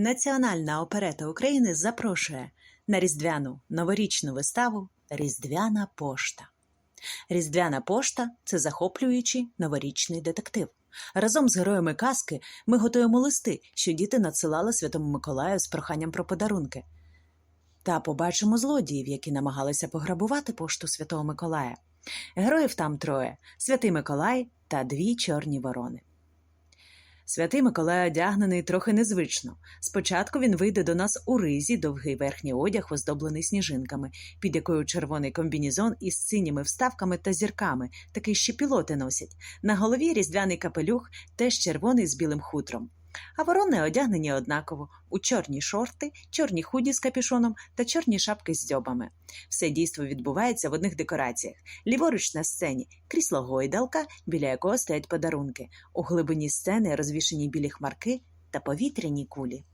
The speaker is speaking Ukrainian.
Національна оперета України запрошує на різдвяну новорічну виставу Різдвяна пошта. Різдвяна пошта це захоплюючий новорічний детектив. Разом з героями казки ми готуємо листи, що діти надсилали Святому Миколаю з проханням про подарунки. Та побачимо злодіїв, які намагалися пограбувати пошту Святого Миколая. Героїв там троє: Святий Миколай та дві чорні ворони. Святий Миколай одягнений трохи незвично. Спочатку він вийде до нас у ризі, довгий верхній одяг, оздоблений сніжинками, під якою червоний комбінізон із синіми вставками та зірками, такий ще пілоти носять. На голові різдвяний капелюх, теж червоний з білим хутром. А ворони одягнені однаково у чорні шорти, чорні худі з капюшоном та чорні шапки з дзьобами. Все дійство відбувається в одних декораціях. Ліворуч на сцені крісло гойдалка, біля якого стоять подарунки. У глибині сцени розвішені білі хмарки та повітряні кулі.